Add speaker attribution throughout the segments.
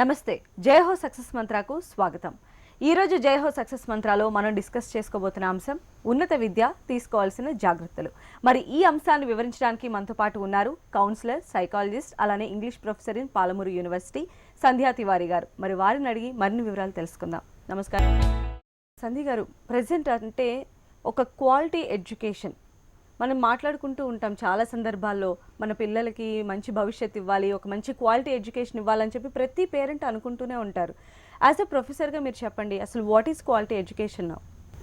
Speaker 1: నమస్తే జయహో సక్సెస్ మంత్రాకు స్వాగతం. ఈ రోజు జయహో సక్సెస్ మంత్రాలో మనం డిస్కస్ చేసుకోబోతున్న అంశం ఉన్నత విద్య తీసుకోవాల్సిన జాగ్రత్తలు. మరి ఈ అంశాన్ని వివరించడానికి మనతో పాటు ఉన్నారు కౌన్సిలర్ సైకాలజిస్ట్ అలానే English professor in Palamuru university Sandhya Tiwari గారు. మరి వారిని అడిగి మరిన్ని వివరాలు తెలుసుకుందాం. నమస్కారం. సంధ్య గారు ప్రజెంట్ అంటే ఒక క్వాలిటీ ఎడ్యుకేషన్ మనం మాట్లాడుకుంటూ ఉంటాం చాలా సందర్భాల్లో. మన పిల్లలకి మంచి భవిష్యత్తు ఇవ్వాలి ఒక మంచి క్వాలిటీ ఎడ్యుకేషన్ ఇవ్వాలని చెప్పి ప్రతి పేరెంట్ అనుకుంటూనే ఉంటారు. యాజ్ అ ప్రొఫెసర్గా మీరు చెప్పండి అసలు what is quality education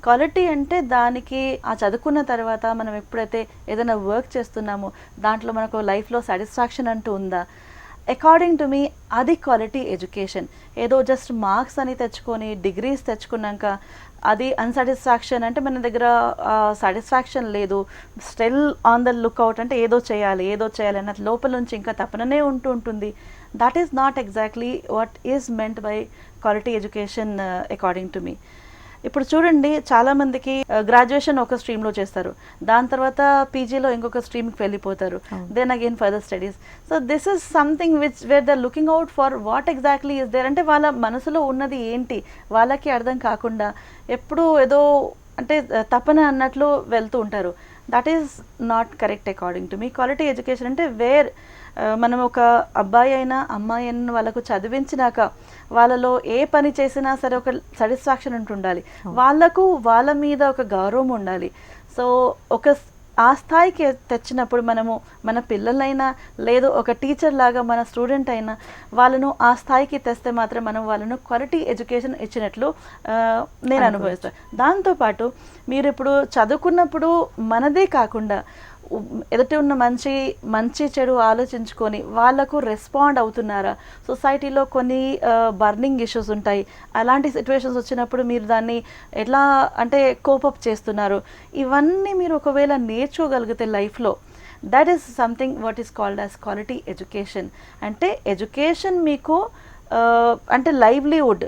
Speaker 2: quality అంటే దానికి ఆ చదువుకున్న తర్వాత మనం ఎప్పుడైతే ఏదైనా వర్క్ చేస్తున్నామో దాంట్లో మనకు లైఫ్లో సాటిస్ఫాక్షన్ అంటూ ఉందా? అకార్డింగ్ టు మీ అది క్వాలిటీ ఎడ్యుకేషన్ ఏదో జస్ట్ మార్క్స్ అని తెచ్చుకొని డిగ్రీస్ తెచ్చుకున్నాక అది అన్సాటిస్ఫాక్షన్ అంటే మన దగ్గర సాటిస్ఫాక్షన్ లేదు. స్టిల్ ఆన్ ద లుక్అవుట్ అంటే ఏదో చేయాలి ఏదో చేయాలి అన్న లోపల నుంచి ఇంకా తపననే ఉంటూ ఉంటుంది. That is not exactly what is meant by quality education according to మీ ఇప్పుడు చూడండి చాలా మందికి గ్రాడ్యుయేషన్ ఒక స్ట్రీమ్లో చేస్తారు. దాని తర్వాత పీజీలో ఇంకొక స్ట్రీమ్కి వెళ్ళిపోతారు. Then again further studies so this is something which where the looking out for what exactly is there అంటే వాళ్ళ మనసులో ఉన్నది ఏంటి? వాళ్ళకి అర్థం కాకుండా ఎప్పుడు ఏదో అంటే తపన అన్నట్లు వెళ్తూ ఉంటారు. That is not correct according to me quality education అంటే వేర్ మనం ఒక అబ్బాయి అయినా అమ్మాయి అయినా వాళ్ళకు చదివించినాక వాళ్ళలో ఏ పని చేసినా సరే ఒక సాటిస్ఫాక్షన్ ఉంటుండాలి. వాళ్ళకు వాళ్ళ మీద ఒక గౌరవం ఉండాలి. సో ఒక ఆ స్థాయికి తెచ్చినప్పుడు మనము మన పిల్లలైనా లేదు ఒక టీచర్ లాగా మన స్టూడెంట్ అయినా వాళ్ళను ఆ స్థాయికి తెస్తే మాత్రం మనం వాళ్ళను క్వాలిటీ ఎడ్యుకేషన్ ఇచ్చినట్లు నేను అనుభవిస్తాను దాంతోపాటు మీరు ఇప్పుడు చదువుకున్నప్పుడు మనదే కాకుండా ఎదుటి ఉన్న మంచి మంచి చెడు ఆలోచించుకొని వాళ్ళకు రెస్పాండ్ అవుతున్నారా? సొసైటీలో కొన్ని బర్నింగ్ ఇష్యూస్ ఉంటాయి. అలాంటి సిచ్యువేషన్స్ వచ్చినప్పుడు మీరు దాన్ని ఎట్లా అంటే కోపప్ చేస్తున్నారు? ఇవన్నీ మీరు ఒకవేళ నేర్చుకోగలిగితే లైఫ్లో that is something what is called as quality education అంటే ఎడ్యుకేషన్ మీకు అంటే లైవ్లీవుడ్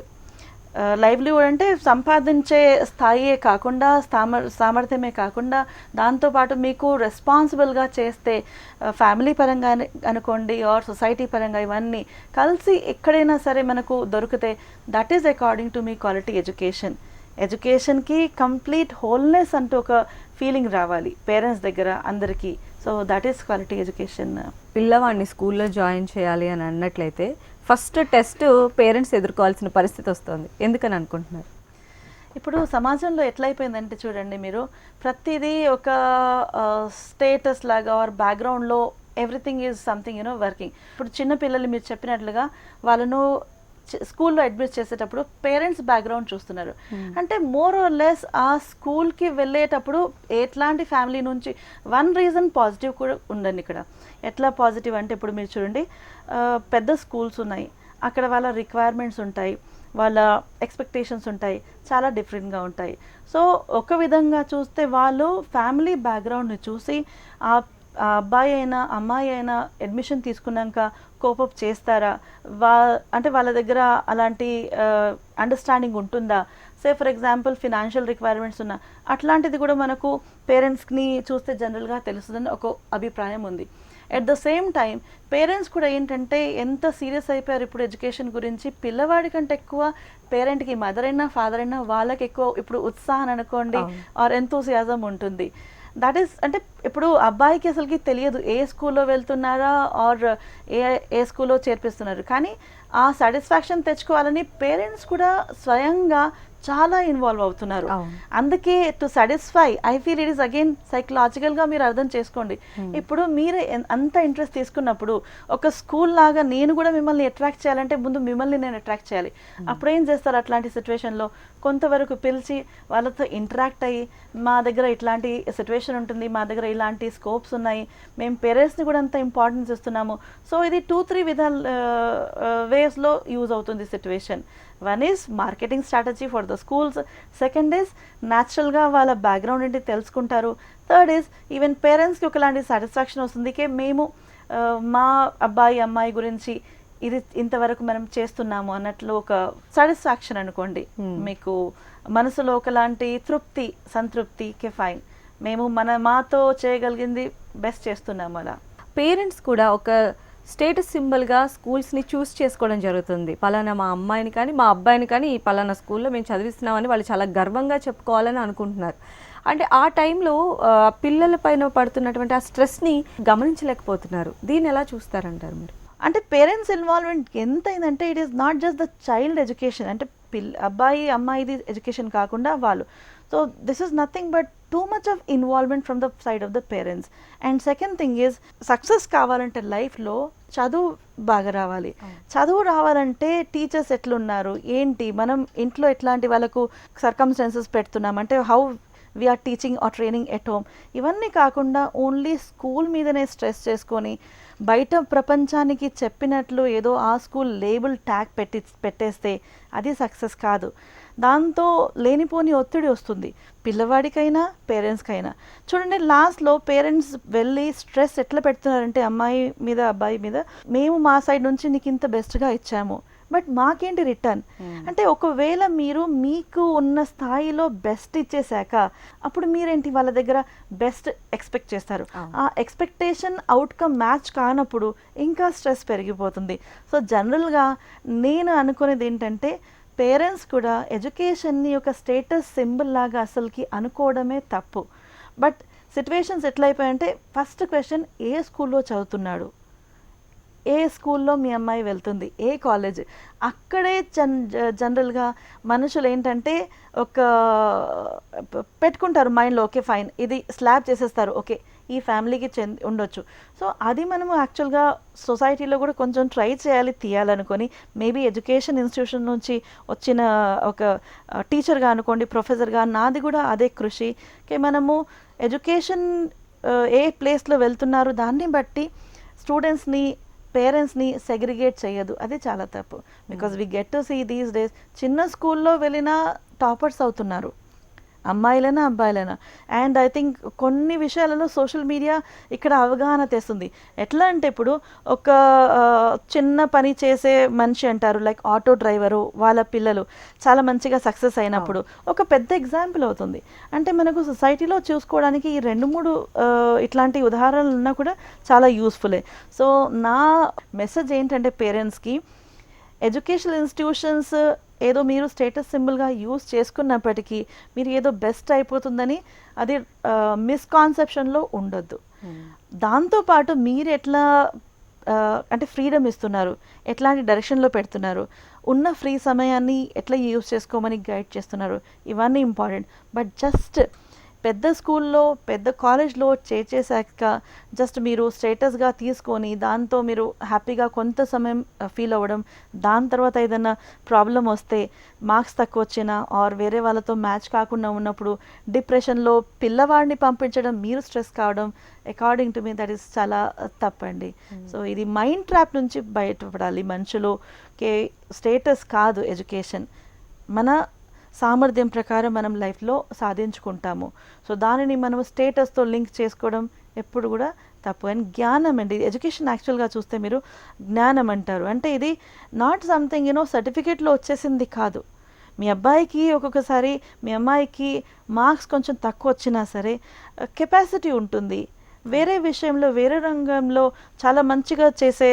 Speaker 2: లైవ్లీవుడ్ అంటే సంపాదించే స్థాయియే కాకుండా సామర్ సామర్థ్యమే కాకుండా దాంతోపాటు మీకు రెస్పాన్సిబుల్గా చేస్తే ఫ్యామిలీ పరంగా అనుకోండి ఆర్ సొసైటీ పరంగా ఇవన్నీ కలిసి ఎక్కడైనా సరే మనకు దొరికితే దట్ ఈస్ అకార్డింగ్ టు మీ క్వాలిటీ ఎడ్యుకేషన్ ఎడ్యుకేషన్కి కంప్లీట్ హోల్నెస్ అంటూ ఒక ఫీలింగ్ రావాలి పేరెంట్స్ దగ్గర అందరికీ. So that is quality education
Speaker 1: పిల్లవాడిని స్కూల్లో జాయిన్ చేయాలి అని అన్నట్లయితే ఫస్ట్ టెస్ట్ పేరెంట్స్ ఎదుర్కోవాల్సిన పరిస్థితి వస్తుంది. ఎందుకని అనుకుంటున్నారు?
Speaker 2: ఇప్పుడు సమాజంలో ఎట్లయిపోయిందంటే చూడండి మీరు ప్రతిదీ ఒక స్టేటస్ లాగా ఆర్ బ్యాక్గ్రౌండ్లో everything is something you know working ఇప్పుడు చిన్న పిల్లలు మీరు చెప్పినట్లుగా వాళ్ళను స్కూల్లో అడ్మిట్ చేసేటప్పుడు పేరెంట్స్ బ్యాక్గ్రౌండ్ చూస్తున్నారు. అంటే మోర్ ఆర్ లెస్ ఆ స్కూల్కి వెళ్ళేటప్పుడు ఎట్లాంటి ఫ్యామిలీ నుంచి వన్ రీజన్ పాజిటివ్ కూడా ఉండండి ఇక్కడ. ఎట్లా పాజిటివ్ అంటే ఇప్పుడు మీరు చూడండి పెద్ద స్కూల్స్ ఉన్నాయి. అక్కడ వాళ్ళ రిక్వైర్మెంట్స్ ఉంటాయి వాళ్ళ ఎక్స్పెక్టేషన్స్ ఉంటాయి చాలా డిఫరెంట్గా ఉంటాయి. సో ఒక విధంగా చూస్తే వాళ్ళు ఫ్యామిలీ బ్యాక్గ్రౌండ్ని చూసి ఆ ఆ అబ్బాయి అయినా అమ్మాయి అయినా అడ్మిషన్ తీసుకున్నాక కోపప్ చేస్తారా? వా అంటే వాళ్ళ దగ్గర అలాంటి అండర్స్టాండింగ్ ఉంటుందా? Say for example financial requirements ఉన్న అట్లాంటిది కూడా మనకు పేరెంట్స్ని చూస్తే జనరల్గా తెలుస్తుందని ఒక అభిప్రాయం ఉంది. At the same time parents కూడా ఏంటంటే ఎంత సీరియస్ అయిపోయారు ఇప్పుడు ఎడ్యుకేషన్ గురించి? పిల్లవాడి కంటే ఎక్కువ పేరెంట్కి మదర్ అయినా ఫాదర్ అయినా వాళ్ళకి ఎక్కువ ఇప్పుడు ఉత్సాహం అనుకోండి. ఆర్ ఎంతోసియాజం ఉంటుంది. దట్ ఈస్ అంటే ఇప్పుడు అబ్బాయికి అసలుకి తెలియదు ఏ స్కూల్లో వెళ్తున్నారా ఆర్ ఏ ఏ స్కూల్లో చేర్పిస్తున్నారు. కానీ ఆ సాటిస్ఫాక్షన్ తెచ్చుకోవాలని పేరెంట్స్ కూడా స్వయంగా చాలా ఇన్వాల్వ్ అవుతున్నారు. అందుకే to satisfy I feel it is again సైకలాజికల్గా మీరు అర్థం చేసుకోండి. ఇప్పుడు మీరే అంత ఇంట్రెస్ట్ తీసుకున్నప్పుడు ఒక స్కూల్ లాగా నేను కూడా మిమ్మల్ని అట్రాక్ట్ చేయాలంటే ముందు మిమ్మల్ని నేను అట్రాక్ట్ చేయాలి. అప్పుడు ఏం చేస్తారు అట్లాంటి సిచ్యువేషన్లో కొంతవరకు పిలిచి వాళ్ళతో ఇంటరాక్ట్ అయ్యి మా దగ్గర ఇట్లాంటి సిచ్యువేషన్ ఉంటుంది మా దగ్గర ఇలాంటి స్కోప్స్ ఉన్నాయి మేము పేరెంట్స్ని కూడా అంత ఇంపార్టెన్స్ ఇస్తున్నాము. సో ఇది టూ త్రీ విధాల వేస్లో యూజ్ అవుతుంది situation one is marketing strategy for the schools second is న్యాచురల్గా వాళ్ళ బ్యాక్గ్రౌండ్ ఏంటి తెలుసుకుంటారు. థర్డ్ ఈజ్ ఈవెన్ పేరెంట్స్కి ఒకలాంటి సాటిస్ఫాక్షన్ వస్తుంది. కే మేము మా అబ్బాయి అమ్మాయి గురించి ఇది ఇంతవరకు మనం చేస్తున్నాము అన్నట్లు ఒక సాటిస్ఫాక్షన్ అనుకోండి.
Speaker 1: Hmm.
Speaker 2: మీకు మనసులో ఒకలాంటి తృప్తి సంతృప్తి కే ఫైన్ మేము మన మాతో చేయగలిగింది బెస్ట్ చేస్తున్నాము అలా.
Speaker 1: పేరెంట్స్ కూడా ఒక స్టేటస్ సింబల్గా స్కూల్స్ని చూస్ చేసుకోవడం జరుగుతుంది. పలానా మా అమ్మాయిని కానీ మా అబ్బాయిని కానీ ఈ పలానా స్కూల్లో మేము చదివిస్తున్నామని వాళ్ళు చాలా గర్వంగా చెప్పుకోవాలని అనుకుంటున్నారు. అంటే ఆ టైంలో పిల్లల పైన పడుతున్నటువంటి ఆ స్ట్రెస్ని గమనించలేకపోతున్నారు. దీన్ని ఎలా చూస్తారంటారు మీరు?
Speaker 2: అంటే పేరెంట్స్ ఇన్వాల్వ్మెంట్ ఎంత అయిందంటే it is not just the child education. అంటే పిల్ అబ్బాయి అమ్మాయిది ఎడ్యుకేషన్ కాకుండా వాళ్ళు. So this is nothing but too much of involvement from the side of the parents and second thing is success కావాలంటే లైఫ్లో చదువు బాగా రావాలి. చదువు రావాలంటే టీచర్స్ ఎట్లున్నారు? ఏంటి? మనం ఇంట్లో ఎట్లాంటి వాళ్ళకు సర్కమ్స్టాన్సెస్ పెడుతున్నాం? అంటే how we are teaching or training at home ఇవన్నీ కాకుండా ఓన్లీ స్కూల్ మీదనే స్ట్రెస్ చేసుకొని బయట ప్రపంచానికి చెప్పినట్లు ఏదో ఆ స్కూల్ లేబుల్ ట్యాగ్ పెట్టి పెట్టేస్తే అది సక్సెస్ కాదు. దాంతో లేనిపోని ఒత్తిడి వస్తుంది. పిల్లవాడికైనా పేరెంట్స్కైనా. చూడండి లాస్ట్లో పేరెంట్స్ వెళ్ళి స్ట్రెస్ ఎట్లా పెడుతున్నారంటే అమ్మాయి మీద అబ్బాయి మీద మేము మా సైడ్ నుంచి నీకు ఇంత బెస్ట్గా ఇచ్చాము. బట్ మాకేంటి రిటర్న్? అంటే ఒకవేళ మీరు మీకు ఉన్న స్థాయిలో బెస్ట్ ఇచ్చేసాక అప్పుడు మీరేంటి వాళ్ళ దగ్గర బెస్ట్ ఎక్స్పెక్ట్ చేస్తారు. ఆ ఎక్స్పెక్టేషన్ అవుట్కమ్ మ్యాచ్ కానప్పుడు ఇంకా స్ట్రెస్ పెరిగిపోతుంది. సో జనరల్గా నేను అనుకునేది ఏంటంటే పేరెంట్స్ కూడా ఎడ్యుకేషన్ని ఒక స్టేటస్ సింబల్ లాగా అసలుకి అనుకోవడమే తప్పు. బట్ సిట్యువేషన్స్ ఎట్లయిపోయాయంటే ఫస్ట్ క్వశ్చన్ ఏ స్కూల్లో చదువుతున్నాడు? ఏ స్కూల్లో మీ అమ్మాయి వెళ్తుంది? ఏ కాలేజ్? అక్కడే జన్ జ- జనరల్గా మనుషులు ఏంటంటే ఒక పెట్టుకుంటారు మైండ్లో ఓకే ఫైన్. ఇది స్లాబ్ చేసేస్తారు. ఓకే ఈ ఫ్యామిలీకి చెంది ఉండొచ్చు. సో అది మనము యాక్చువల్గా సొసైటీలో కూడా కొంచెం ట్రై చేయాలి తీయాలనుకొని. మేబీ ఎడ్యుకేషన్ ఇన్స్టిట్యూషన్ నుంచి వచ్చిన ఒక టీచర్గా అనుకోండి ప్రొఫెసర్గా నాది కూడా అదే కృషి. మనము ఎడ్యుకేషన్ ఏ ప్లేస్లో వెళ్తున్నారు దాన్ని బట్టి స్టూడెంట్స్ని పేరెంట్స్ని సెగ్రిగేట్ చేయదు. అది చాలా తప్పు. Because we get to see these days చిన్న స్కూల్లో వెళ్ళినా టాపర్స్ అవుతున్నారు. అమ్మాయిలైనా అబ్బాయిలైనా? అండ్ ఐ థింక్ కొన్ని విషయాలలో సోషల్ మీడియా ఇక్కడ అవగాహన తెస్తుంది. ఎట్లా అంటే ఇప్పుడు ఒక చిన్న పని చేసే మనిషి అంటారు లైక్ ఆటో డ్రైవరు వాళ్ళ పిల్లలు చాలా మంచిగా సక్సెస్ అయినప్పుడు. ఒక పెద్ద ఎగ్జాంపుల్ అవుతుంది. అంటే మనకు సొసైటీలో చూసుకోవడానికి ఈ రెండు మూడు ఇట్లాంటి ఉదాహరణలు ఉన్నా కూడా చాలా యూస్ఫుల్లే సో నా మెసేజ్ ఏంటంటే పేరెంట్స్కి ఎడ్యుకేషనల్ ఇన్స్టిట్యూషన్స్ ఏదో మీరు స్టేటస్ సింబల్గా యూస్ చేసుకున్నప్పటికీ మీరు ఏదో బెస్ట్ అయిపోతుందని అది మిస్కాన్సెప్షన్లో ఉండొద్దు. దాంతోపాటు మీరు ఎట్లా అంటే ఫ్రీడమ్ ఇస్తున్నారు ఎట్లాంటి డైరెక్షన్లో పెడుతున్నారు ఉన్న ఫ్రీ సమయాన్ని ఎట్లా యూస్ చేసుకోమని గైడ్ చేస్తున్నారు ఇవన్నీ ఇంపార్టెంట్ బట్ జస్ట్ పెద్ద స్కూల్లో పెద్ద కాలేజ్లో చేర్చేశాక జస్ట్ మీరు స్టేటస్గా తీసుకొని దాంతో మీరు హ్యాపీగా కొంత సమయం ఫీల్ అవ్వడం దాని తర్వాత ఏదైనా ప్రాబ్లం వస్తే మార్క్స్ తక్కువ వచ్చినా ఆర్ వేరే వాళ్ళతో మ్యాచ్ కాకుండా ఉన్నప్పుడు డిప్రెషన్లో పిల్లవాడిని పంపించడం మీరు స్ట్రెస్ కావడం అకార్డింగ్ టు మీ దట్ ఈస్ చాలా తప్పండి. సో ఇది మైండ్ ట్రాప్ నుంచి బయటపడాలి. మనుషులు కే స్టేటస్ కాదు ఎడ్యుకేషన్ మన సామర్థ్యం ప్రకారం మనం లైఫ్లో సాధించుకుంటాము. సో దానిని మనం స్టేటస్తో లింక్ చేసుకోవడం ఎప్పుడు కూడా తప్పు. అండ్ జ్ఞానం అండి ఎడ్యుకేషన్ యాక్చువల్గా చూస్తే మీరు జ్ఞానం అంటారు. అంటే ఇది నాట్ సంథింగ్ యూనో సర్టిఫికేట్లో వచ్చేసింది కాదు. మీ అబ్బాయికి ఒక్కొక్కసారి మీ అమ్మాయికి మార్క్స్ కొంచెం తక్కువ వచ్చినా సరే కెపాసిటీ ఉంటుంది. వేరే విషయంలో వేరే రంగంలో చాలా మంచిగా చేసే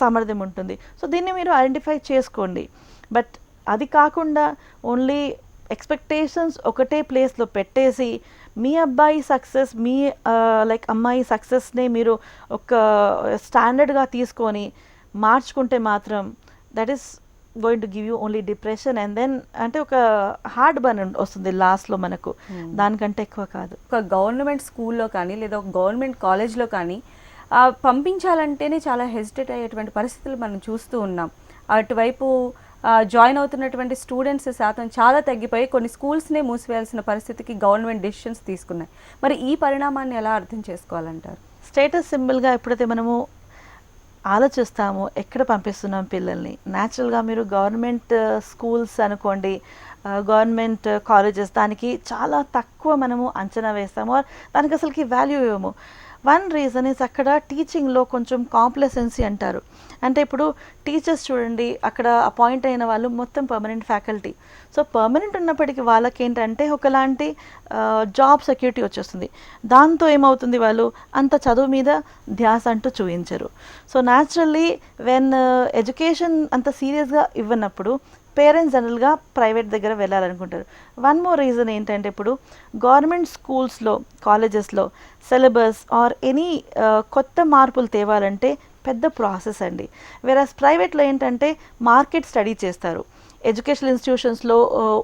Speaker 2: సామర్థ్యం ఉంటుంది. సో దీన్ని మీరు ఐడెంటిఫై చేసుకోండి. బట్ అది కాకుండా ఓన్లీ ఎక్స్పెక్టేషన్స్ ఒకటే ప్లేస్లో పెట్టేసి మీ అబ్బాయి సక్సెస్ మీ లైక్ అమ్మాయి సక్సెస్ని మీరు ఒక స్టాండర్డ్గా తీసుకొని మార్చుకుంటే మాత్రం that is going to give you only depression and then అంటే ఒక హార్డ్ బర్న్ వస్తుంది లాస్ట్లో మనకు. దానికంటే ఎక్కువ కాదు.
Speaker 1: ఒక గవర్నమెంట్ స్కూల్లో కానీ లేదా ఒక గవర్నమెంట్ కాలేజ్లో కానీ పంపించాలంటేనే చాలా హెసిటేట్ అయ్యేటువంటి పరిస్థితులు మనం చూస్తూ ఉన్నాం. అటువైపు జాయిన్ అవుతున్నటువంటి స్టూడెంట్స్ శాతం చాలా తగ్గిపోయి కొన్ని స్కూల్స్నే మూసివేయాల్సిన పరిస్థితికి గవర్నమెంట్ డెసిషన్స్ తీసుకున్నాయి. మరి ఈ పరిణామాన్ని ఎలా అర్థం చేసుకోవాలంటారు?
Speaker 2: స్టేటస్ సింబల్గా ఎప్పుడైతే మనము ఆలోచిస్తాము ఎక్కడ పంపిస్తున్నాం పిల్లల్ని? న్యాచురల్గా మీరు గవర్నమెంట్ స్కూల్స్ అనుకోండి గవర్నమెంట్ కాలేజెస్ దానికి చాలా తక్కువ మనము అంచనా వేస్తాము. దానికి అసలుకి వాల్యూ ఇవ్వము. వన్ రీజన్ ఇస్ అక్కడ టీచింగ్లో కొంచెం కాంప్లసెన్సీ అంటారు. అంటే ఇప్పుడు టీచర్స్ చూడండి అక్కడ అపాయింట్ అయిన వాళ్ళు మొత్తం పర్మనెంట్ ఫ్యాకల్టీ సో పర్మనెంట్ ఉన్నప్పటికీ వాళ్ళకి ఏంటంటే ఒకలాంటి జాబ్ సెక్యూరిటీ వచ్చేస్తుంది. దాంతో ఏమవుతుంది వాళ్ళు? అంత చదువు మీద ధ్యాస అంటూ చూపించరు. సో న్యాచురల్లీ వెన్ ఎడ్యుకేషన్ అంత సీరియస్గా ఇవ్వనప్పుడు పేరెంట్స్ జనరల్గా ప్రైవేట్ దగ్గర వెళ్ళాలనుకుంటారు. వన్ మోర్ రీజన్ ఏంటంటే ఇప్పుడు గవర్నమెంట్ స్కూల్స్లో కాలేజెస్లో సిలబస్ ఆర్ ఎనీ కొత్త మార్పులు తేవాలంటే పెద్ద ప్రాసెస్ అండి. వేరస్ ప్రైవేట్లో ఏంటంటే మార్కెట్ స్టడీ చేస్తారు. ఎడ్యుకేషనల్ ఇన్స్టిట్యూషన్స్లో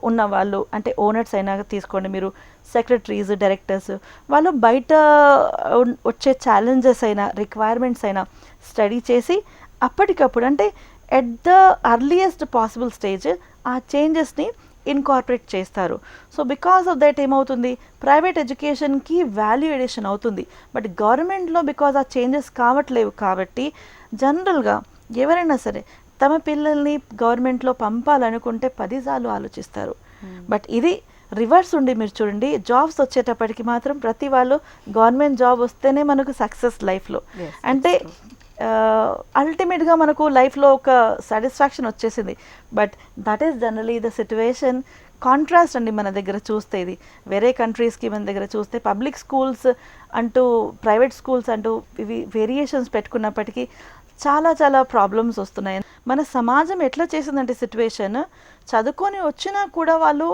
Speaker 2: ఉన్న వాళ్ళు అంటే ఓనర్స్ అయినా తీసుకోండి మీరు సెక్రటరీస్ డైరెక్టర్స్ వాళ్ళు బయట వచ్చే ఛాలెంజెస్ అయినా రిక్వైర్మెంట్స్ అయినా స్టడీ చేసి అప్పటికప్పుడు అంటే at the earliest possible stage ఆ చేంజెస్ని ఇన్కార్పొరేట్ చేస్తారు. సో బికాస్ ఆఫ్ దట్ ఏమవుతుంది? ప్రైవేట్ ఎడ్యుకేషన్కి వాల్యూ ఎడిషన్ అవుతుంది. బట్ గవర్నమెంట్లో బికాస్ ఆ చేంజెస్ కావట్లేవు కాబట్టి జనరల్గా ఎవరైనా సరే తమ పిల్లల్ని గవర్నమెంట్లో పంపాలనుకుంటే పదిసార్లు ఆలోచిస్తారు. బట్ ఇది రివర్స్ ఉండి మీరు చూడండి. జాబ్స్ వచ్చేటప్పటికి మాత్రం ప్రతి వాళ్ళు గవర్నమెంట్ జాబ్ వస్తేనే మనకు సక్సెస్ లైఫ్లో అంటే అల్టిమేట్గా మనకు లైఫ్లో ఒక సాటిస్ఫాక్షన్ వచ్చేసింది. But that is generally the situation contrast అండి మన దగ్గర చూస్తే ఇది. వేరే కంట్రీస్కి మన దగ్గర చూస్తే పబ్లిక్ స్కూల్స్ అంటూ ప్రైవేట్ స్కూల్స్ అంటూ ఇవి వేరియేషన్స్ పెట్టుకున్నప్పటికీ చాలా చాలా ప్రాబ్లమ్స్ వస్తున్నాయి. మన సమాజం ఎట్లా చేసిందంటే సిచ్యువేషన్ చదువుకొని వచ్చినా కూడా వాళ్ళు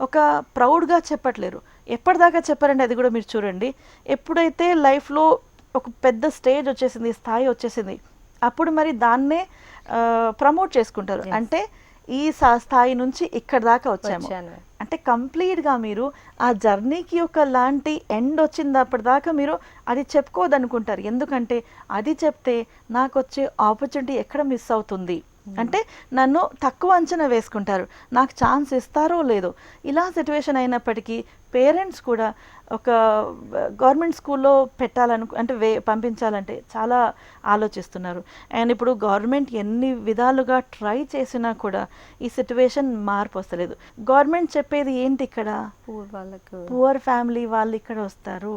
Speaker 2: ఒక ప్రౌడ్గా చెప్పట్లేరు. ఎప్పటిదాకా చెప్పారంటే అది కూడా మీరు చూడండి. ఎప్పుడైతే లైఫ్లో ఒక పెద్ద స్టేజ్ వచ్చేసింది స్థాయి వచ్చేసింది. అప్పుడు మరి దాన్నే ప్రమోట్ చేసుకుంటారు. అంటే ఈ స్థాయి నుంచి ఇక్కడ దాకా వచ్చాము. అంటే కంప్లీట్గా మీరు ఆ జర్నీకి ఒక లాంటి ఎండ్ వచ్చింది అప్పటిదాకా మీరు అది చెప్పుకోదనుకుంటారు. ఎందుకంటే అది చెప్తే నాకు వచ్చే ఆపర్చునిటీ ఎక్కడ మిస్ అవుతుంది? అంటే నన్ను తక్కువ అంచనా వేసుకుంటారు. నాకు ఛాన్స్ ఇస్తారో లేదో. ఇలా సిచ్యువేషన్ అయినప్పటికీ పేరెంట్స్ కూడా ఒక గవర్నమెంట్ స్కూల్లో పెట్టాలను అంటే వే పంపించాలంటే చాలా ఆలోచిస్తున్నారు. అండ్ ఇప్పుడు గవర్నమెంట్ ఎన్ని విధాలుగా ట్రై చేసినా కూడా ఈ సిచ్యువేషన్ మార్పు వస్తలేదు. గవర్నమెంట్ చెప్పేది ఏంటి ఇక్కడ?
Speaker 1: వాళ్ళకు.
Speaker 2: పువర్ ఫ్యామిలీ వాళ్ళు ఇక్కడ వస్తారు.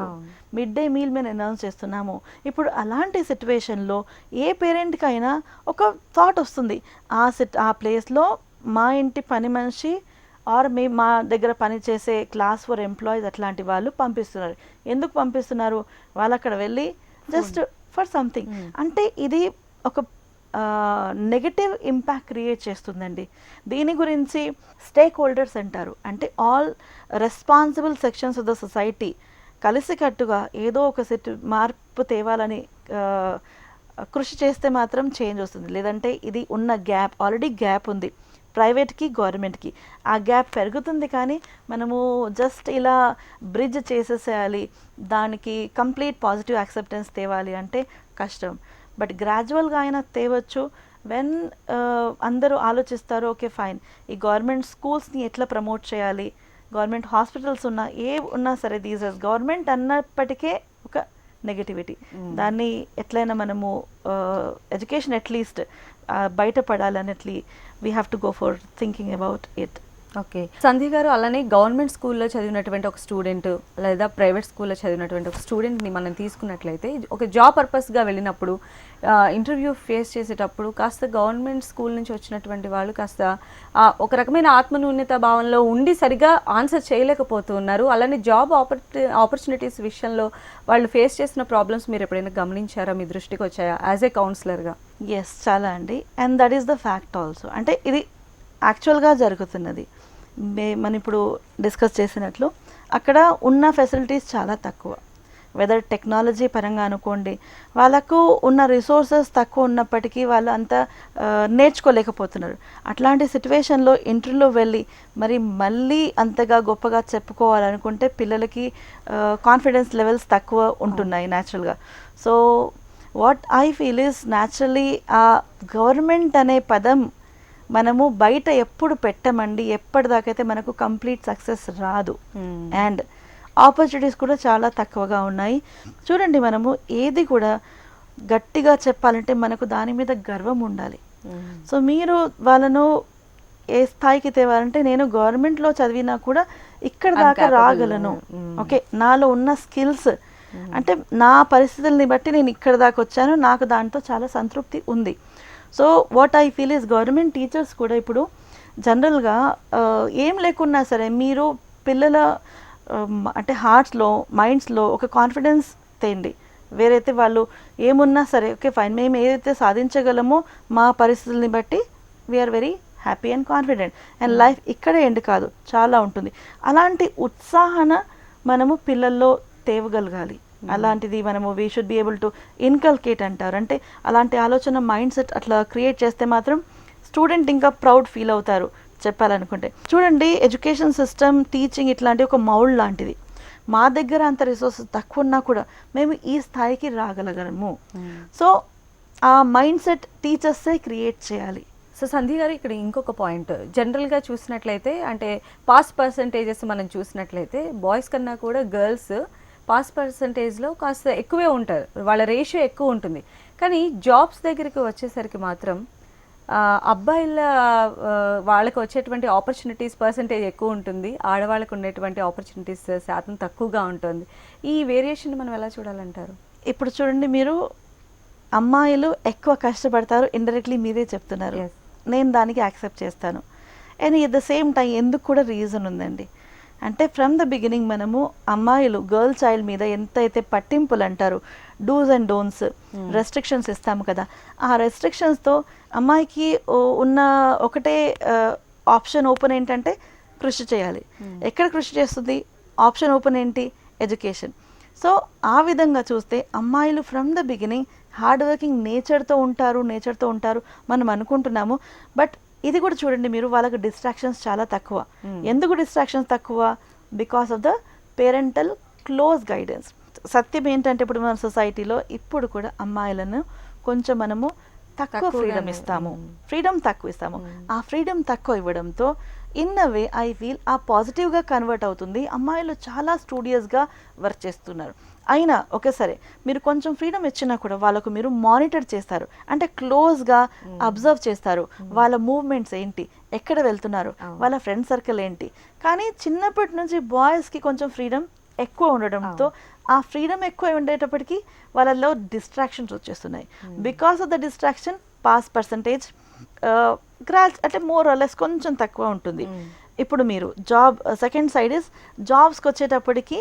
Speaker 2: మిడ్ డే మీల్ మేము అనౌన్స్ చేస్తున్నాము. ఇప్పుడు అలాంటి సిచ్యువేషన్లో ఏ పేరెంట్కైనా ఒక థాట్ వస్తుంది. ఆ సిట్ ఆ ప్లేస్లో మా ఇంటి పని మనిషి ఆర్ మే మా దగ్గర పనిచేసే క్లాస్ ఫర్ ఎంప్లాయీస్ అట్లాంటి వాళ్ళు పంపిస్తున్నారు. ఎందుకు పంపిస్తున్నారు? వాళ్ళు అక్కడ వెళ్ళి జస్ట్ ఫర్ సంథింగ్.
Speaker 1: Mm.
Speaker 2: అంటే ఇది ఒక నెగటివ్ ఇంపాక్ట్ క్రియేట్ చేస్తుందండి. దీని గురించి స్టేక్ హోల్డర్స్ అంటారు. అంటే all responsible sections of the society కలిసికట్టుగా ఏదో ఒక సెట్ మార్పు తేవాలని కృషి చేస్తే మాత్రం చేంజ్ వస్తుంది. లేదంటే ఇది ఉన్న గ్యాప్ ఆల్రెడీ గ్యాప్ ఉంది. ప్రైవేట్కి గవర్నమెంట్కి. ఆ గ్యాప్ పెరుగుతుంది కానీ మనము జస్ట్ ఇలా బ్రిడ్జ్ చేసేసేయాలి. దానికి కంప్లీట్ పాజిటివ్ యాక్సెప్టెన్స్ తేవాలి అంటే కష్టం. బట్ గ్రాడ్యువల్గా అయినా తేవచ్చు. వెన్ అందరూ ఆలోచిస్తారు ఓకే ఫైన్. ఈ గవర్నమెంట్ స్కూల్స్ని ఎట్లా ప్రమోట్ చేయాలి? గవర్నమెంట్ హాస్పిటల్స్ ఉన్నా ఏ ఉన్నా సరే దీస్ గవర్నమెంట్ అన్నప్పటికే ఒక నెగటివిటీ. దాన్ని ఎట్లయినా మనము education at least బయటపడాలన్నట్లు we have to go for thinking about it
Speaker 1: okay. Sandhya గారు అలానే గవర్నమెంట్ స్కూల్లో చదివినటువంటి ఒక స్టూడెంట్ లేదా ప్రైవేట్ స్కూల్లో చదివినటువంటి ఒక స్టూడెంట్ని మనం తీసుకున్నట్లయితే ఒక జాబ్ పర్పస్గా వెళ్ళినప్పుడు ఇంటర్వ్యూ ఫేస్ చేసేటప్పుడు కాస్త గవర్నమెంట్ స్కూల్ నుంచి వచ్చినటువంటి వాళ్ళు కాస్త ఒక రకమైన ఆత్మన్యూన్యత భావంలో ఉండి సరిగా ఆన్సర్ చేయలేకపోతున్నారు. అలానే జాబ్ ఆపర్చు ఆపర్చునిటీస్ విషయంలో వాళ్ళు ఫేస్ చేసిన ప్రాబ్లమ్స్ మీరు ఎప్పుడైనా గమనించారా? మీ దృష్టికి వచ్చాయా? యాజ్ ఏ కౌన్సిలర్గా
Speaker 2: ఎస్ చాలా అండి. And that is the fact also అంటే ఇది యాక్చువల్గా జరుగుతున్నది. మే మనం ఇప్పుడు డిస్కస్ చేసినట్లు అక్కడ ఉన్న ఫెసిలిటీస్ చాలా తక్కువ. వెదర్ టెక్నాలజీ పరంగా అనుకోండి వాళ్ళకు ఉన్న రిసోర్సెస్ తక్కువ ఉన్నప్పటికీ వాళ్ళు అంత నేర్చుకోలేకపోతున్నారు. అట్లాంటి సిచ్యువేషన్లో ఇంటర్వ్యూలో వెళ్ళి మరి మళ్ళీ అంతగా గొప్పగా చెప్పుకోవాలనుకుంటే పిల్లలకి కాన్ఫిడెన్స్ లెవెల్స్ తక్కువ ఉంటున్నాయి న్యాచురల్గా so what I feel is naturally ఆ గవర్నమెంట్ అనే పదం మనము బయట ఎప్పుడు పెట్టమండి ఎప్పటిదాకైతే మనకు కంప్లీట్ సక్సెస్ రాదు. అండ్ ఆపర్చునిటీస్ కూడా చాలా తక్కువగా ఉన్నాయి. చూడండి మనము ఏది కూడా గట్టిగా చెప్పాలంటే మనకు దాని మీద గర్వం ఉండాలి. సో మీరు వాళ్ళను ఏ స్థాయికి తేవాలంటే నేను గవర్నమెంట్లో చదివినా కూడా ఇక్కడ దాకా. రాగలను. ఓకే? నాలో ఉన్న స్కిల్స్. అంటే నా పరిస్థితుల్ని బట్టి నేను ఇక్కడ దాకా వచ్చాను. నాకు దాంతో చాలా సంతృప్తి ఉంది. So what I feel is government teachers కూడా ఇప్పుడు జనరల్గా ఏం లేకున్నా సరే మీరు పిల్లల అంటే హార్ట్స్లో మైండ్స్లో ఒక కాన్ఫిడెన్స్ తేండి వేరైతే వాళ్ళు ఏమున్నా సరే ఓకే ఫైన్ మేము ఏదైతే సాధించగలమో మా పరిస్థితుల్ని బట్టి we are very happy and confident and life ఇక్కడే ఎండ్ కాదు చాలా ఉంటుంది. అలాంటి ఉత్సాహన మనము పిల్లల్లో తేవగలగాలి. అలాంటిది మనము we should be able to inculcate అంటారు. అంటే అలాంటి ఆలోచన మైండ్ సెట్ అట్లా క్రియేట్ చేస్తే మాత్రం స్టూడెంట్ ఇంకా ప్రౌడ్ ఫీల్ అవుతారు. చెప్పాలనుకుంటే. చూడండి ఎడ్యుకేషన్ సిస్టమ్ టీచింగ్ ఇట్లాంటి ఒక మౌల్డ్ లాంటిది. మా దగ్గర అంత రిసోర్సెస్ తక్కువ ఉన్నా కూడా మేము ఈ స్థాయికి రాగలగలము. సో ఆ మైండ్ సెట్ టీచర్సే క్రియేట్ చేయాలి.
Speaker 1: సో సంధి గారు ఇక్కడ ఇంకొక పాయింట్. జనరల్గా చూసినట్లయితే అంటే పాస్ పర్సంటేజెస్ మనం చూసినట్లయితే బాయ్స్ కన్నా కూడా గర్ల్స్ పాస్ పర్సంటేజ్లో కాస్త ఎక్కువే ఉంటారు. వాళ్ళ రేషియో ఎక్కువ ఉంటుంది. కానీ జాబ్స్ దగ్గరికి వచ్చేసరికి మాత్రం అబ్బాయిల వాళ్ళకి వచ్చేటువంటి ఆపర్చునిటీస్ పర్సంటేజ్ ఎక్కువ ఉంటుంది. ఆడవాళ్ళకు ఉండేటువంటి ఆపర్చునిటీస్ శాతం తక్కువగా ఉంటుంది. ఈ వేరియేషన్ మనం ఎలా చూడాలంటారు?
Speaker 2: ఇప్పుడు చూడండి మీరు అమ్మాయిలు ఎక్కువ కష్టపడతారు ఇండైరెక్ట్లీ మీరే చెప్తున్నారు. నేను దానికి యాక్సెప్ట్ చేస్తాను. And at the same time ఎందుకు కూడా రీజన్ ఉందండి? అంటే ఫ్రమ్ ద బిగినింగ్ మనము అమ్మాయిలు గర్ల్ చైల్డ్ మీద ఎంతైతే పట్టింపులు అంటారు డూస్ అండ్ డోన్స్ రెస్ట్రిక్షన్స్ ఇస్తాము కదా. ఆ రెస్ట్రిక్షన్స్తో అమ్మాయికి ఉన్న ఒకటే ఆప్షన్ ఓపెన్ ఏంటంటే కృషి చేయాలి. ఎక్కడ కృషి చేస్తుంది? ఆప్షన్ ఓపెన్ ఏంటి? ఎడ్యుకేషన్ సో ఆ విధంగా చూస్తే అమ్మాయిలు from the beginning hard working నేచర్తో ఉంటారు నేచర్తో ఉంటారు మనం అనుకుంటున్నాము. బట్ ఇది కూడా చూడండి మీరు వాళ్ళకి డిస్ట్రాక్షన్స్ చాలా తక్కువ. ఎందుకు డిస్ట్రాక్షన్స్ తక్కువ? Because of the parental close guidance సత్యం ఏంటంటే ఇప్పుడు మన సొసైటీలో ఇప్పుడు కూడా అమ్మాయిలను కొంచెం మనము తక్కువ ఫ్రీడమ్ ఇస్తాము. ఫ్రీడమ్ తక్కువ ఇస్తాము. ఆ ఫ్రీడమ్ తక్కువ ఇవ్వడంతో in a way I feel ఆ పాజిటివ్గా కన్వర్ట్ అవుతుంది. అమ్మాయిలు చాలా స్టూడియస్గా వర్క్ చేస్తున్నారు. అయినా ఓకే సరే. మీరు కొంచెం ఫ్రీడమ్ ఇచ్చినా కూడా వాళ్ళకు మీరు మానిటర్ చేస్తారు. అంటే క్లోజ్గా అబ్జర్వ్ చేస్తారు. వాళ్ళ మూవ్మెంట్స్ ఏంటి? ఎక్కడ వెళ్తున్నారు. వాళ్ళ ఫ్రెండ్ సర్కిల్ ఏంటి? కానీ చిన్నప్పటి నుంచి బాయ్స్కి కొంచెం ఫ్రీడమ్ ఎక్కువ ఉండడంతో ఆ. ఫ్రీడమ్ ఎక్కువ ఉండేటప్పటికి వాళ్ళలో డిస్ట్రాక్షన్స్ వచ్చేస్తున్నాయి. Because of the distraction pass percentage gross అంటే మోర్ లెస్ కొంచెం తక్కువ ఉంటుంది. ఇప్పుడు మీరు జాబ్ సెకండ్ సైడ్ ఇస్ జాబ్స్కి వచ్చేటప్పటికి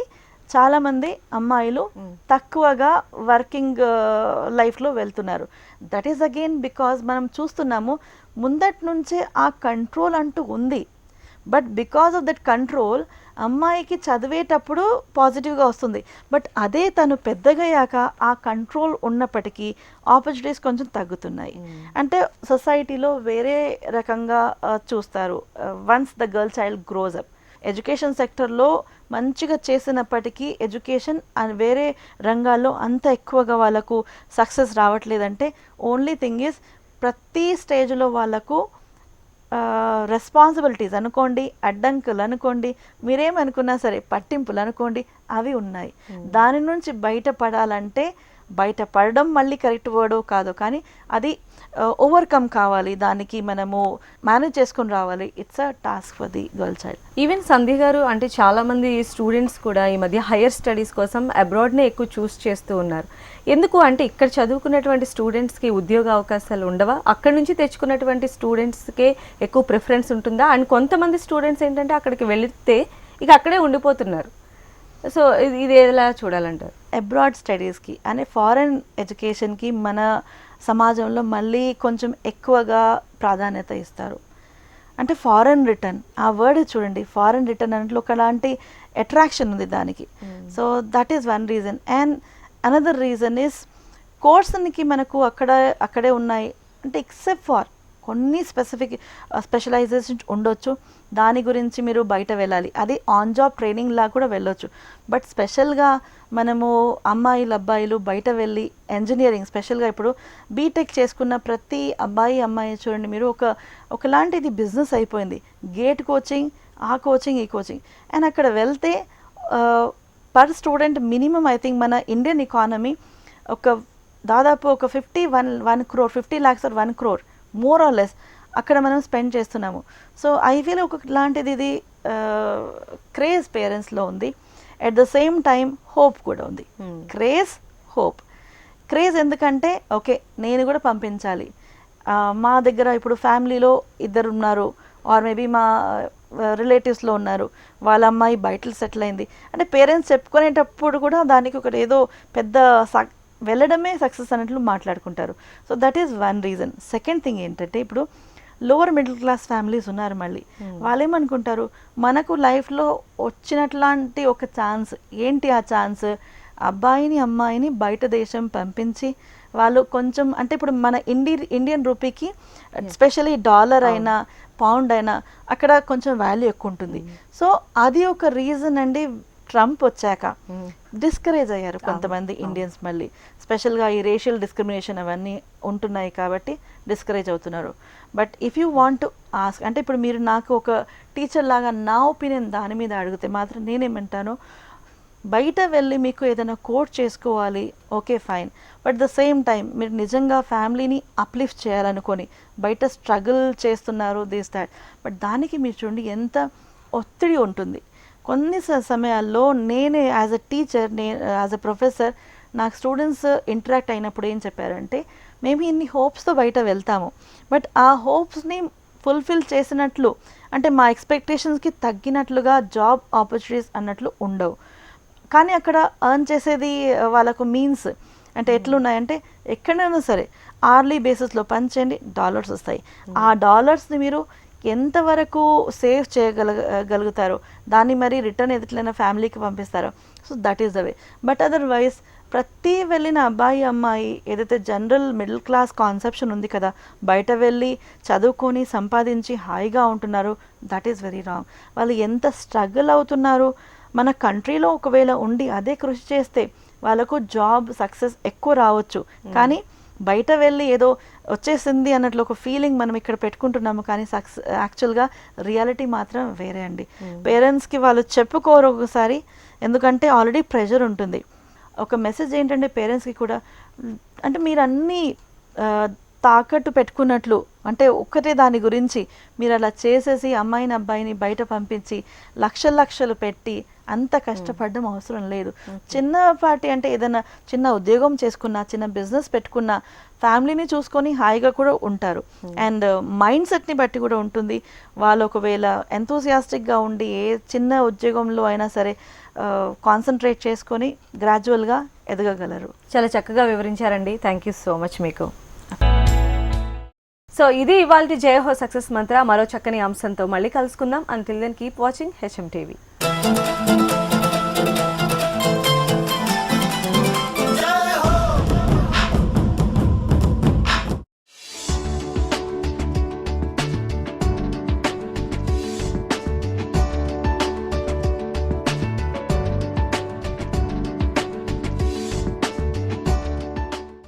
Speaker 2: చాలామంది అమ్మాయిలు. తక్కువగా వర్కింగ్ లైఫ్లో వెళ్తున్నారు. దట్ ఈస్ అగైన్ బికాజ్ మనం చూస్తున్నాము ముందటి నుంచే ఆ కంట్రోల్ అంటూ ఉంది. But because of that control అమ్మాయికి చదివేటప్పుడు పాజిటివ్గా వస్తుంది. బట్ అదే తను పెద్దగయ్యాక ఆ కంట్రోల్ ఉన్నప్పటికీ ఆపర్చునిటీస్ కొంచెం తగ్గుతున్నాయి. అంటే సొసైటీలో వేరే రకంగా చూస్తారు. Once the girl child grows up education సెక్టర్లో మంచిగా చేసినప్పటికీ ఎడ్యుకేషన్ వేరే రంగాల్లో అంత ఎక్కువగా వాళ్ళకు సక్సెస్ రావట్లేదంటే ఓన్లీ థింగ్ ఈజ్ ప్రతి స్టేజ్లో వాళ్ళకు రెస్పాన్సిబిలిటీస్ అనుకోండి అడ్డంకులు అనుకోండి మీరేమనుకున్నా సరే పట్టింపులు అనుకోండి అవి ఉన్నాయి. దాని నుంచి బయటపడాలంటే బయటపడడం మళ్ళీ కరెక్ట్ వర్డ్ కాదు కానీ అది ఓవర్కమ్ కావాలి దానికి మనము మేనేజ్ చేసుకొని రావాలి. It's a task for the girl child
Speaker 1: even Sandhya గారు అంటే చాలా మంది స్టూడెంట్స్ కూడా ఈ మధ్య హైయర్ స్టడీస్ కోసం అబ్రాడ్నే ఎక్కువ చూస్ చేస్తూ ఉన్నారు. ఎందుకు అంటే ఇక్కడ చదువుకున్నటువంటి స్టూడెంట్స్కి ఉద్యోగ అవకాశాలు ఉండవా? అక్కడ నుంచి తెచ్చుకున్నటువంటి స్టూడెంట్స్కే ఎక్కువ ప్రిఫరెన్స్ ఉంటుందా? అండ్ కొంతమంది స్టూడెంట్స్ ఏంటంటే అక్కడికి వెళితే ఇక అక్కడే ఉండిపోతున్నారు. సో ఇది ఇది ఎలా చూడాలంటారు?
Speaker 2: అబ్రాడ్ స్టడీస్కి అనే ఫారెన్ ఎడ్యుకేషన్కి మన సమాజంలో మళ్ళీ కొంచెం ఎక్కువగా ప్రాధాన్యత ఇస్తారు. అంటే ఫారెన్ రిటర్న్ ఆ వర్డ్ చూడండి ఫారెన్ రిటర్న్ అంటే ఒకలాంటి అట్రాక్షన్ ఉంది దానికి. So that is one reason and another reason is కోర్స్కి మనకు అక్కడ అక్కడే ఉన్నాయి. అంటే ఎక్సెప్ట్ ఫార్ కొన్ని స్పెసిఫిక్ స్పెషలైజేషన్ uh, ఉండొచ్చు. దాని గురించి మీరు బయట వెళ్ళాలి. అది ఆన్ జాబ్ ట్రైనింగ్ లా కూడా వెళ్ళొచ్చు. బట్ స్పెషల్గా మనము అమ్మాయిలు అబ్బాయిలు బయట వెళ్ళి ఇంజనీరింగ్ స్పెషల్గా ఇప్పుడు బీటెక్ చేసుకున్న ప్రతి అబ్బాయి అమ్మాయి చూడండి మీరు ఒక ఒకలాంటిది బిజినెస్ అయిపోయింది. గేట్ కోచింగ్ ఆ కోచింగ్ ఈ కోచింగ్ అండ్ అక్కడ వెళ్తే per student minimum I think మన ఇండియన్ ఎకానమీ ఒక దాదాపు ఒక fifty one one crore fifty lakhs or one crore more or less అక్కడ మనం స్పెండ్ చేస్తున్నాము. సో ఐ ఫీల్ ఒక లాంటిది ఇది క్రేజ్ పేరెంట్స్లో ఉంది. At the same time hope కూడా ఉంది. క్రేజ్ హోప్ క్రేజ్ ఎందుకంటే ఓకే నేను కూడా పంపించాలి. మా దగ్గర ఇప్పుడు ఫ్యామిలీలో ఇద్దరు ఉన్నారు. ఆర్ మేబీ మా రిలేటివ్స్లో ఉన్నారు. వాళ్ళ అమ్మాయి బయట సెటిల్ అయింది. అంటే పేరెంట్స్ చెప్పుకునేటప్పుడు కూడా దానికి ఒకటి ఏదో పెద్ద సక్ వెళ్ళడమే సక్సెస్ అన్నట్లు మాట్లాడుకుంటారు. So that is one reason second thing ఏంటంటే ఇప్పుడు లోవర్ మిడిల్ క్లాస్ ఫ్యామిలీస్ ఉన్నారు మళ్ళీ. వాళ్ళు ఏమనుకుంటారు మనకు లైఫ్లో వచ్చినట్లాంటి ఒక ఛాన్స్ ఏంటి ఆ ఛాన్స్ అబ్బాయిని అమ్మాయిని బయట దేశం పంపించి వాళ్ళు కొంచెం అంటే ఇప్పుడు మన ఇండి ఇండియన్ రూపీకి స్పెషల్లీ డాలర్ అయినా పౌండ్ అయినా అక్కడ కొంచెం వాల్యూ ఎక్కువ ఉంటుంది. సో అది ఒక రీజన్ అండి ట్రంప్ వచ్చాక. డిస్కరేజ్ అయ్యారు కొంతమంది ఇండియన్స్ మళ్ళీ. స్పెషల్గా ఈ రేషియల్ డిస్క్రిమినేషన్ అవన్నీ ఉంటున్నాయి కాబట్టి డిస్కరేజ్ అవుతున్నారు. But if you want to ask అంటే ఇప్పుడు మీరు నాకు ఒక టీచర్ లాగా నా ఒపీనియన్ దాని మీద అడిగితే మాత్రం నేనేమంటాను? బయట వెళ్ళి మీకు ఏదైనా కోట్ చేసుకోవాలి okay fine but the same time మీరు నిజంగా ఫ్యామిలీని అప్లిఫ్ట్ చేయాలనుకొని బయట స్ట్రగుల్ చేస్తున్నారు దిస్ దాట్ బట్ దానికి మీరు చూడండి ఎంత ఒత్తిడి ఉంటుంది. కొన్ని సమయాల్లో నేనే యాజ్ అ టీచర్ నే యాజ్ అ ప్రొఫెసర్ నాకు స్టూడెంట్స్ ఇంటరాక్ట్ అయినప్పుడు ఏం చెప్పారంటే మేము ఇన్ని హోప్స్తో బయట వెళ్తాము. బట్ ఆ హోప్స్ని ఫుల్ఫిల్ చేసినట్లు అంటే మా ఎక్స్పెక్టేషన్స్కి తగ్గినట్లుగా జాబ్ ఆపర్చునిటీస్ అన్నట్లు ఉండవు. కానీ అక్కడ ఎర్న్ చేసేది వాళ్ళకు మీన్స్ అంటే ఎట్లున్నాయంటే ఎక్కడైనా సరే ఆర్లీ బేసిస్లో పనిచేయండి డాలర్స్ వస్తాయి. ఆ డాలర్స్ని మీరు ఎంతవరకు సేవ్ చేయగల గలుగుతారో దాన్ని మరి రిటర్న్ ఎదుట్లైనా ఫ్యామిలీకి పంపిస్తారో. So that is the way but otherwise ప్రతి వెళ్ళిన అబ్బాయి అమ్మాయి ఏదైతే జనరల్ మిడిల్ క్లాస్ కాన్సెప్షన్ ఉంది కదా బయట వెళ్ళి చదువుకొని సంపాదించి హాయిగా ఉంటున్నారు దట్ ఈస్ వెరీ రాంగ్ వాళ్ళు ఎంత స్ట్రగుల్ అవుతున్నారు మన కంట్రీలో ఒకవేళ ఉండి అదే కృషి చేస్తే వాళ్ళకు జాబ్ సక్సెస్ ఎక్కువ రావచ్చు. కానీ బయట వెళ్ళి ఏదో వచ్చేసింది అన్నట్లు ఒక ఫీలింగ్ మనం ఇక్కడ పెట్టుకుంటున్నాము కానీ సక్సెస్ యాక్చువల్గా రియాలిటీ మాత్రం వేరే అండి. పేరెంట్స్కి వాళ్ళు చెప్పుకోరు ఒకసారి ఎందుకంటే ఆల్రెడీ ప్రెషర్ ఉంటుంది. ఒక మెసేజ్ ఏంటంటే పేరెంట్స్కి కూడా అంటే మీరు అన్నీ తాకట్టు పెట్టుకున్నట్లు అంటే ఒక్కటే దాని గురించి మీరు అలా చేసేసి అమ్మాయిని అబ్బాయిని బయట పంపించి లక్షల లక్షలు పెట్టి అంత కష్టపడడం అవసరం లేదు. చిన్నపాటి అంటే ఏదైనా చిన్న ఉద్యోగం చేసుకున్నా చిన్న బిజినెస్ పెట్టుకున్నా ఫ్యామిలీని చూసుకొని హాయిగా కూడా ఉంటారు. అండ్ మైండ్ సెట్ని బట్టి కూడా ఉంటుంది. వాళ్ళు ఒకవేళ ఎంతూసియాస్టిక్గా ఉండి ఏ చిన్న ఉద్యోగంలో అయినా సరే కాన్సన్ట్రేట్ చేసుకొని గ్రాడ్యువల్గా ఎదగగలరు.
Speaker 1: చాలా చక్కగా వివరించారండి. థ్యాంక్ యూ సో మచ్ మీకు. సో ఇది ఇవాళ జయహో సక్సెస్ మంత్ర. మరో చక్కని అంశంతో మళ్ళీ కలుసుకుందాం. Until then keep watching HM TV thank you